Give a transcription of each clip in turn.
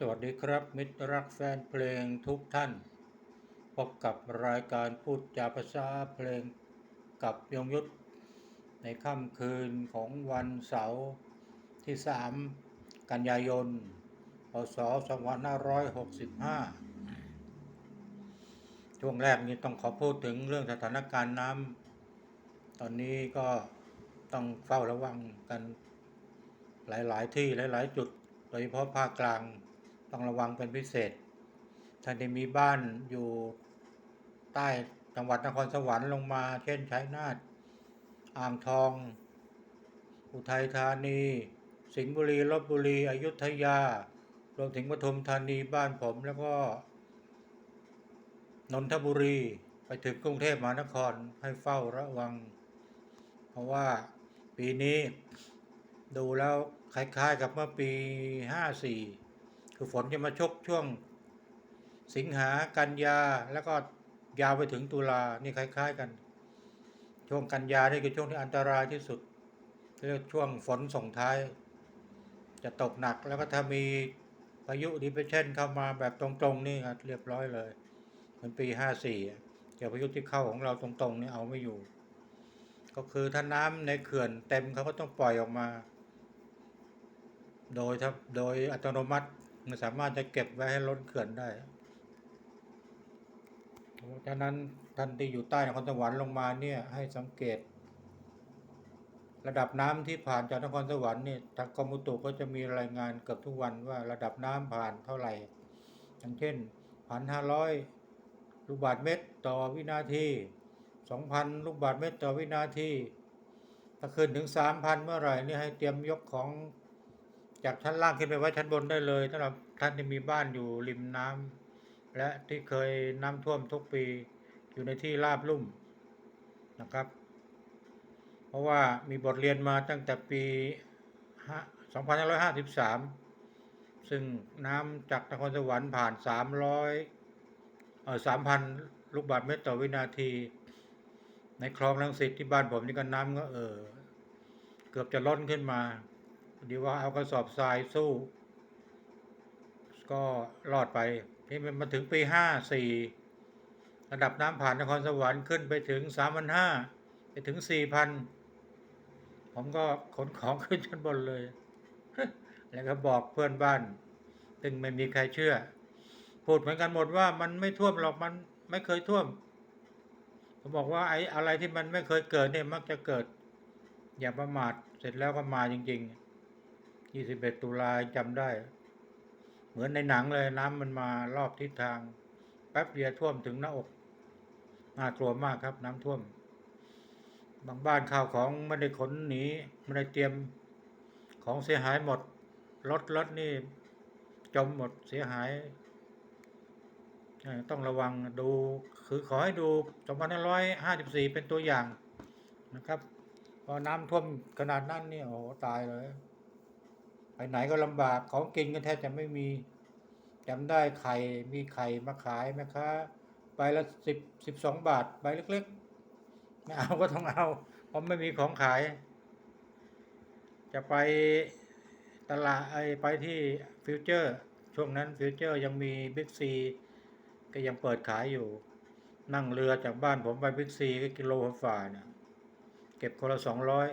สวัสดีครับ มิตรรักแฟนเพลงทุกท่าน พบกับรายการพูดจาภาษาเพลงกับยงยุทธในค่ำคืนของวันเสาร์ที่ 3 กันยายน พศ 2565 ช่วงแรกนี้ต้องขอพูดถึงเรื่องสถานการณ์น้ำตอนนี้ก็ต้องเฝ้าระวังกันหลาย ๆ ที่หลาย ๆ จุดโดยเฉพาะภาคกลาง ต้องระวังเป็นพิเศษท่านที่มีบ้านอยู่ใต้จังหวัดนครสวรรค์ลงมา เช่นชัยนาทอ่างทอง อุทัยธานี สิงห์บุรีลบบุรี อยุธยา รวมถึงปทุมธานีบ้านผมแล้วก็นนทบุรีไปถึงกรุงเทพมหานครให้เฝ้าระวัง เพราะว่าปีนี้ดูแล้วคล้ายๆกับเมื่อปี 54 คือฝนจะมาชกช่วงสิงหากันยาแล้วก็ยาวไปถึงตุลานี่คล้าย ๆ กัน ช่วงกันยานี่คือช่วงที่อันตรายที่สุดเรียกช่วงฝนส่งท้าย จะตกหนักแล้วก็ถ้ามีพายุดิเพรสชันเข้ามาแบบตรงๆนี่ครับเรียบร้อยเลยเหมือนปี54เกี่ยวพายุที่เข้าของเราตรงๆนี่เอาไม่อยู่ ก็คือถ้าน้ำในเขื่อนเต็มเขาก็ต้องปล่อยออกมา โดยโดยอัตโนมัติ มันสามารถจะเก็บไว้ให้ล้นเขื่อนได้เพราะฉะนั้นท่านที่อยู่ใต้นครสวรรค์ลงมาเนี่ยให้สังเกต ระดับน้ำที่ผ่านจากนครสวรรค์เนี่ยทางกรมอุตุก็จะมีรายงานเกือบทุกวันว่าระดับน้ำผ่านเท่าไหร่อย่างเช่นพันห้าร้อยลูกบาศก์เมตรต่อวินาทีสองพันลูกบาศก์เมตรต่อวินาทีถ้าขึ้นถึงสามพันเมื่อไหร่นี่ให้เตรียมยกของ จากชั้นล่างขึ้นไปไว้ชั้นบนได้เลยสำหรับท่านที่มีบ้านอยู่ริมน้ำและที่เคยน้ำท่วมทุกปีอยู่ในที่ราบลุ่มนะครับ เพราะว่ามีบทเรียนมาตั้งแต่ปี 2553 ซึ่งน้ำจากนครสวรรค์ผ่าน 300เอ่อ3,000 ลูกบาศก์เมตรต่อวินาที ในคลองลังสิตที่บ้านผมนี่ก็น้ำก็เออเกือบจะล้นขึ้นมา ดีว่าเอากระสอบทรายสู้ ก็รอดไปที่มันมาถึงปี54ระดับน้ำผ่านนครสวรรค์ขึ้นไปถึง3,500ไปถึง4,000ผมก็ขนของขึ้นชั้นบนเลย แล้วก็บอกเพื่อนบ้าน ซึ่งไม่มีใครเชื่อ พูดเหมือนกันหมดว่ามันไม่ท่วมหรอกมันไม่เคยท่วมผมบอกว่าไอ้อะไรที่มันไม่เคยเกิดเนี่ยมักจะเกิด อย่าประมาทเสร็จแล้วก็มาจริง ๆ 21ตุลาจำได้ เหมือนในหนังเลยน้ำมันมารอบทิศทาง แป๊บเดียวท่วมถึงหน้าอกน่ากลัวมากครับ น้ำท่วม บางบ้านข้าวของไม่ได้ขนหนีไม่ได้เตรียมของเสียหายหมดรถรถนี่ จมหมดเสียหายต้องระวังดูคือขอให้ดู2554 เป็นตัวอย่างนะครับ พอน้ำท่วมขนาดนั้นนี่โอ้ตายเลย ไปไหนก็ลำบากของกินก็แทบจะไม่มีจำได้ไข่มีไข่มาขายไหมคะใบละสิบสิบสองบาทใบเล็กๆไม่เอาก็ต้องเอาเพราะไม่มีของขาย จะไปตลาดไอไปที่ฟิวเจอร์ ช่วงนั้นฟิวเจอร์ยังมีบิ๊กซีก็ยังเปิดขายอยู่ นั่งเรือจากบ้านผมไปบิ๊กซีก็กิโลฝ่าเนี่ยเก็บคนละสองร้อย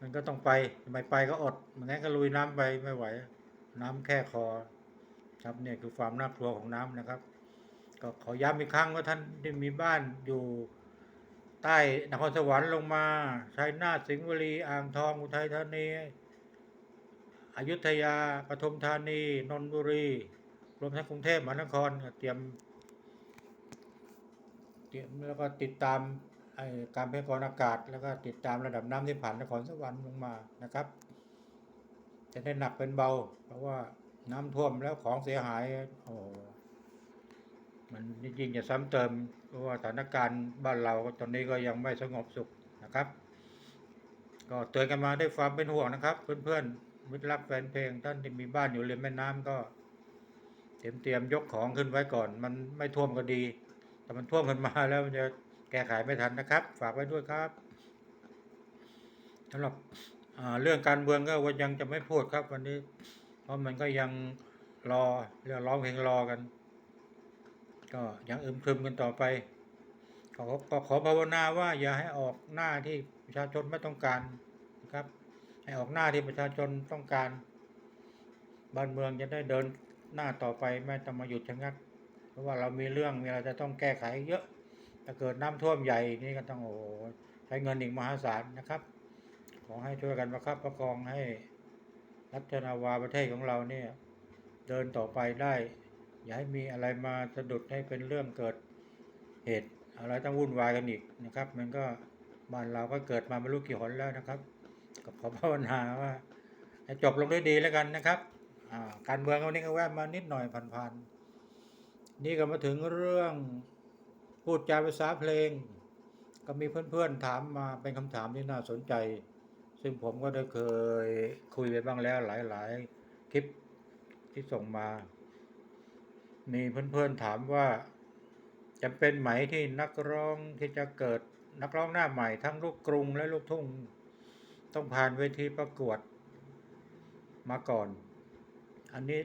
มันก็ต้องไปไม่ไปก็อดมันงั้นก็ลุยน้ำไปไม่ไหว น้ำแค่คอ ครับเนี่ยคือความน่ากลัวของน้ำนะครับ ก็ขอย้ำอีกครั้งว่าท่านที่มีบ้านอยู่ใต้นครสวรรค์ลงมาชัยนาทสิงห์บุรีอ่างทองอุทัยธานีอยุธยาปทุมธานีนนทบุรี รวมทั้งกรุงเทพมหานครเตรียมเตรียมแล้วก็ติดตาม การพยากรณ์อากาศ แล้วก็ติดตามระดับน้ำที่ผ่านนครสวรรค์ลงมานะครับ จะได้หนักเป็นเบา เพราะว่าน้ำท่วมแล้วของเสียหายโอ้มันจริงจะซ้ำเติมเพราะว่าสถานการณ์บ้านเราตอนนี้ก็ยังไม่สงบสุขนะครับ ก็เตือนกันมาด้วยความเป็นห่วงนะครับ เพื่อนๆมิตรรักแฟนเพลงท่านที่มีบ้านอยู่ริมแม่น้ำก็เตรียมเตรียมยกของขึ้นไว้ก่อน มันไม่ท่วมก็ดี แต่มันท่วมขึ้นมาแล้วมันจะ ก้ไขไม่ทันนะครับ ฝากไว้ด้วยครับสำหรับเรื่องการเมืองก็วันยังจะไม่พูดครับ วันนี้ เพราะมันก็ยังรอเรื่องร้องเพลงรอกัน ก็ยังอึมครึมกันต่อไปขอก็ขอภาวนาว่าอย่าให้ออกหน้าที่ประชาชนไม่ต้องการนะครับ ให้ออกหน้าที่ประชาชนต้องการ บ้านเมืองจะได้เดินหน้าต่อไปไม่ต้องมาหยุดชะงัก เพราะว่าเรามีเรื่องมีอะไรจะต้องแก้ไขเยอะ ถ้าเกิดน้ำท่วมใหญ่นี่ก็ต้องโอ้โหใช้เงินอีกมหาศาลนะครับ ขอให้ช่วยกันประคับประคองให้รัฐนาวาประเทศของเราเนี่ยเดินต่อไปได้ อย่าให้มีอะไรมาสะดุดให้เป็นเรื่องเกิดเหตุอะไรต้องวุ่นวายกันอีกนะครับ มันก็บ้านเราก็เกิดมาไม่รู้กี่หนแล้วนะครับก็ขอภาวนาว่าให้จบลงด้วยดีแล้วกันนะครับการเมืองวันนี้ก็แวะมานิดหน่อยผ่านๆนี่ก็มาถึงเรื่อง พูดจาภาษาเพลง ก็มีเพื่อนๆถามมาเป็นคำถามที่น่าสนใจ ซึ่งผมก็ได้เคยคุยไปบ้างแล้วหลายๆคลิปที่ส่งมา มีเพื่อนๆถามว่าจำเป็นไหมที่นักร้องที่จะเกิดนักร้องหน้าใหม่ทั้งลูกกรุงและลูกทุ่ง ต้องผ่านเวทีประกวดมาก่อน อันนี้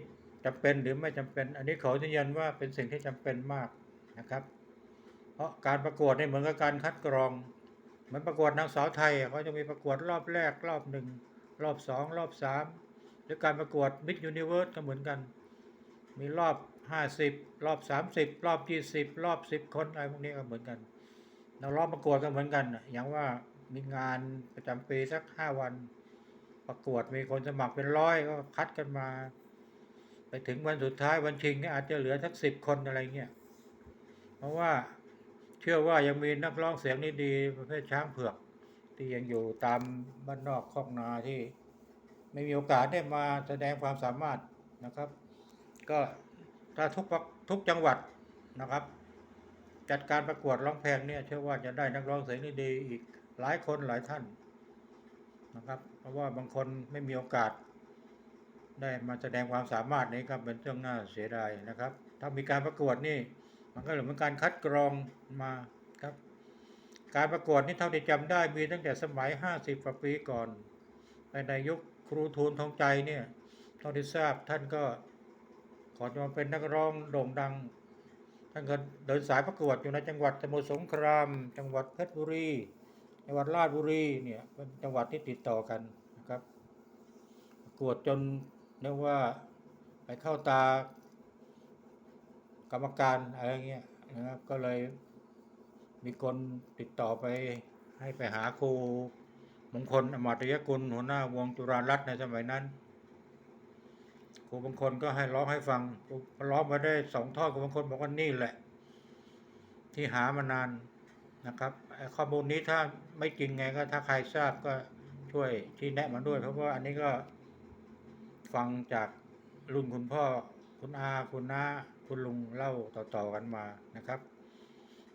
จำเป็นหรือไม่จำเป็น อันนี้ขอยืนยันว่าเป็นสิ่งที่จำเป็นมากนะครับ เพราะการประกวดเนี่ยเหมือนกับการคัดกรองเหมือนประกวดนางสาวไทยเขาจะมีประกวดรอบแรกรอบหนึ่งรอบสองรอบสามหรือการประกวดมิ s ยูนิเวิร์สก็เหมือนกัน มีรอบห้าสิบรอบสามสิบรอบยี่สิบรอบสิบคนอะไรพวกนี้ก็เหมือนกันนักร้องประกวดก็เหมือนกันอย่างว่ามีงานประจำปีสักห้าวันประกวดมีคนสมัครเป็นร้อยก็คัดกันมา ไปถึงวันสุดท้ายวันชิงเนี่ยอาจจะเหลือสักสิบคนอะไรเงี้ยเพราะว่า เชื่อว่ายังมีนักร้องเสียงดีๆประเภทช้างเผือก ที่ยังอยู่ตามบ้านนอกคอกนาที่ไม่มีโอกาสได้มาแสดงความสามารถนะครับ ก็ถ้าทุกทุกจังหวัดนะครับ จัดการประกวดร้องเพลงเนี่ยเชื่อว่าจะได้นักร้องเสียงดีๆอีกหลายคนหลายท่านนะครับ เพราะว่าบางคนไม่มีโอกาส ได้มาแสดงความสามารถนี้ครับเป็นเรื่องน่าเสียดายนะครับ ถ้ามีการประกวดนี่ มันก็เหมือนการคัดกรองมาครับ การประกวดนี่เท่าที่จำได้มีตั้งแต่สมัย 50กว่าปีก่อน ในในยุคครูทูลทองใจเนี่ยเท่าที่ทราบท่านก็ก่อจะมาเป็นนักร้องโด่งดัง ท่านก็เดินสายประกวดอยู่ในจังหวัดสมุทรสงคราม จังหวัดเพชรบุรี จังหวัดราชบุรีเนี่ยเป็นจังหวัดที่ติดต่อกันนะครับ ประกวดจนเรียกว่าไปเข้าตา กรรมการอะไรเงี้ยนะครับ ก็เลยมีคนติดต่อไปให้ไปหาครูมงคลอมาตยกุลหัวหน้าวงจุฬารัตน์ในสมัยนั้นครูบางคนก็ให้ร้องให้ฟังร้องมาได้สองท่อนครูบางคนบอกว่านี่แหละ ที่หามานานนะครับข้อมูลนี้ถ้าไม่จริงไงก็ถ้าใครทราบก็ช่วยชี้แนะมาด้วย เพราะว่าอันนี้ก็ฟังจากรุ่นคุณพ่อคุณอาคุณน้า คุณลุงเล่าต่อๆกันมานะครับ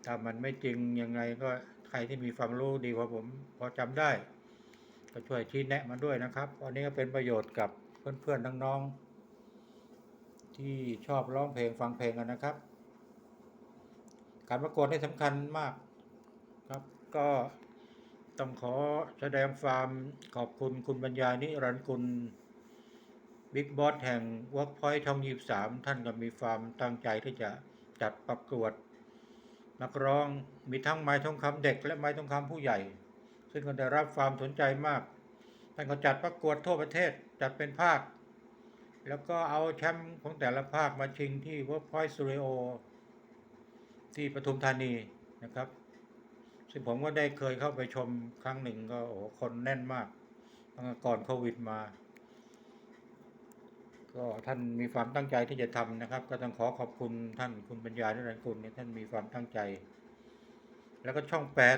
ถ้ามันไม่จริงยังไงก็ใครที่มีความรู้ดีกว่าผม พอจำได้ ก็ช่วยชี้แนะมาด้วยนะครับอันนี้ก็เป็นประโยชน์กับเพื่อนๆน้องๆที่ชอบร้องเพลงฟังเพลงกันนะครับ การประกวดนี่สำคัญมากครับ ก็ต้องขอแสดงความขอบคุณคุณบรรยายนิรันดร์กุล บิ๊กบอสแห่ง Workpoint ช่องยีสามท่านก็มีความตั้งใจที่จะจัดประกวด นักร้องมีทั้งไม้ทองคำเด็กและไม้ทองคำผู้ใหญ่ ซึ่งก็ได้รับความสนใจมาก ท่านก็จัดประกวดทั่วประเทศจัดเป็นภาค แล้วก็เอาแชมป์ของแต่ละภาคมาชิงที่ Workpoint Studio ที่ปทุมธานีนะครับ ซึ่งผมก็ได้เคยเข้าไปชมครั้งหนึ่งก็โอ้คนแน่นมากตั้งแต่ก่อนโควิดมา ก็ท่านมีความตั้งใจที่จะทำนะครับ ก็ต้องขอขอบคุณท่านคุณปัญญานิรันดร์กุลเนี่ยท่านมีความตั้งใจ แล้วก็ช่องแปด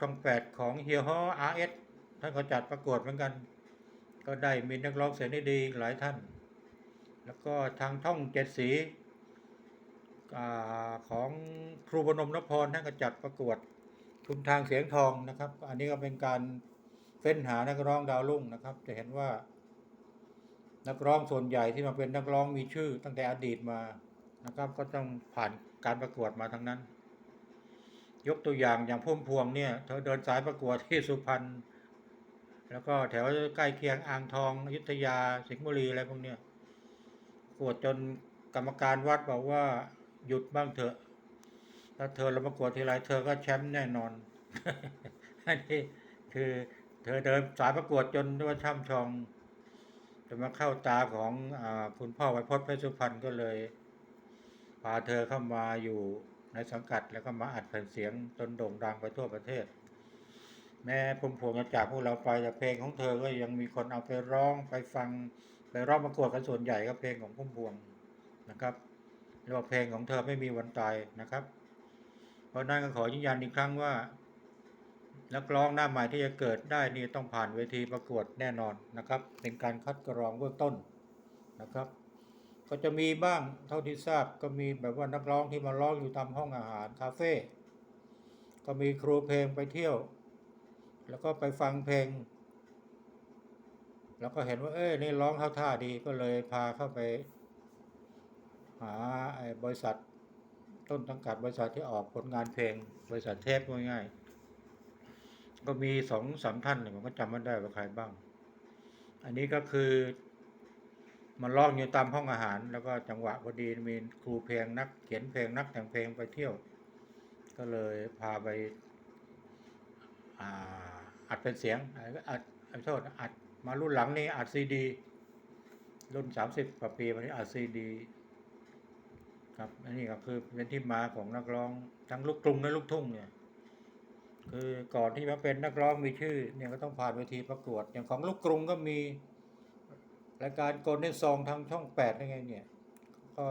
ช่องแปดของเฮียฮออาร์เอสท่านก็จัดประกวดเหมือนกัน ก็ได้มีนักร้องเสียงดีหลายท่าน แล้วก็ทางท่องเจ็ดสีอของครูบนมนพรท่านก็จัดประกวดชุมทางเสียงทองนะครับ อันนี้ก็เป็นการเฟ้นหานักร้องดาวรุ่งนะครับ จะเห็นว่า นักร้องส่วนใหญ่ที่มาเป็นนักร้องมีชื่อ ตั้งแต่อดีตมานะครับ ก็ต้องผ่านการประกวดมาทั้งนั้น ยกตัวอย่างอย่างพุ่มพวงเนี่ยเธอเดินสายประกวดที่สุพรรณแล้วก็แถวใกล้เคียงอ่างทองอยุธยาสิงห์บุรีอะไรพวกเนี้ยประกวดจนกรรมการวัดบอกว่าหยุดบ้างเถอะถ้าเธอเราประกวดทีไรเธอก็แชมป์แน่นอนอันนี้คือเธอเดินสายประกวดจนว่าช่ำชอง จะมาเข้าตาของอคุณพ่อไวยพจน์เพชรสุพรรณก็เลยพาเธอเข้ามาอยู่ในสังกัดแล้วก็มาอัดแผ่นเสียงจนโด่งดังไปทั่วประเทศ แม้พุ่มพวงจะจากพวกเราไปแต่เพลงของเธอก็ยังมีคนเอาไปร้องไปฟังไปร้องประกวดกันส่วนใหญ่ก็เพลงของพุ่มพวงนะครับเรียกว่าเพลงของเธอไม่มีวันตายนะครับ เพราะนั้นก็ขอยืนยันอีกครั้งว่า นักร้องหน้าใหม่ที่จะเกิดได้นี่ต้องผ่านเวทีประกวดแน่นอนนะครับ เป็นการคัดกรองเบื้องต้นนะครับ ก็จะมีบ้างเท่าที่ทราบก็มีแบบว่านักร้องที่มาร้องอยู่ตามห้องอาหารคาเฟ่ก็มีครูเพลงไปเที่ยว แล้วก็ไปฟังเพลง แล้วก็เห็นว่าเอ้ยนี่ร้องเข้าท่าดีก็เลยพาเข้าไป หาไอ้บริษัทต้นสังกัดบริษัทที่ออกผลงานเพลง บริษัทเทปง่ายๆ ก็มีสองสามท่านผมก็จำไม่ได้ว่าใครบ้าง อันนี้ก็คือมันร้องอยู่ตามห้องอาหาร แล้วก็จังหวะพอดีมีครูเพลงนัก เขียนเพลงนักแต่งเพลงไปเที่ยว ก็เลยพาไปอ,าอัดเป็นเสียงอัดอัดโทษอัดมารุ่นหลังนี่อัดซีดี รุ่นสามสิบกว่าปีวันนี้อัดซีดีครับอันนี้ก็คือเป็นที่มาของนักร้องทั้งลูกกรุงและลูกทุ่งเนี่ย คือก่อนที่จะเป็นนักร้องมีชื่อ เนี่ยก็ต้องผ่านเวทีประกวด อย่างของลูกกรุงก็มีรายการโกลเด้นซองทางช่องแปดยังไงเนี่ย ก็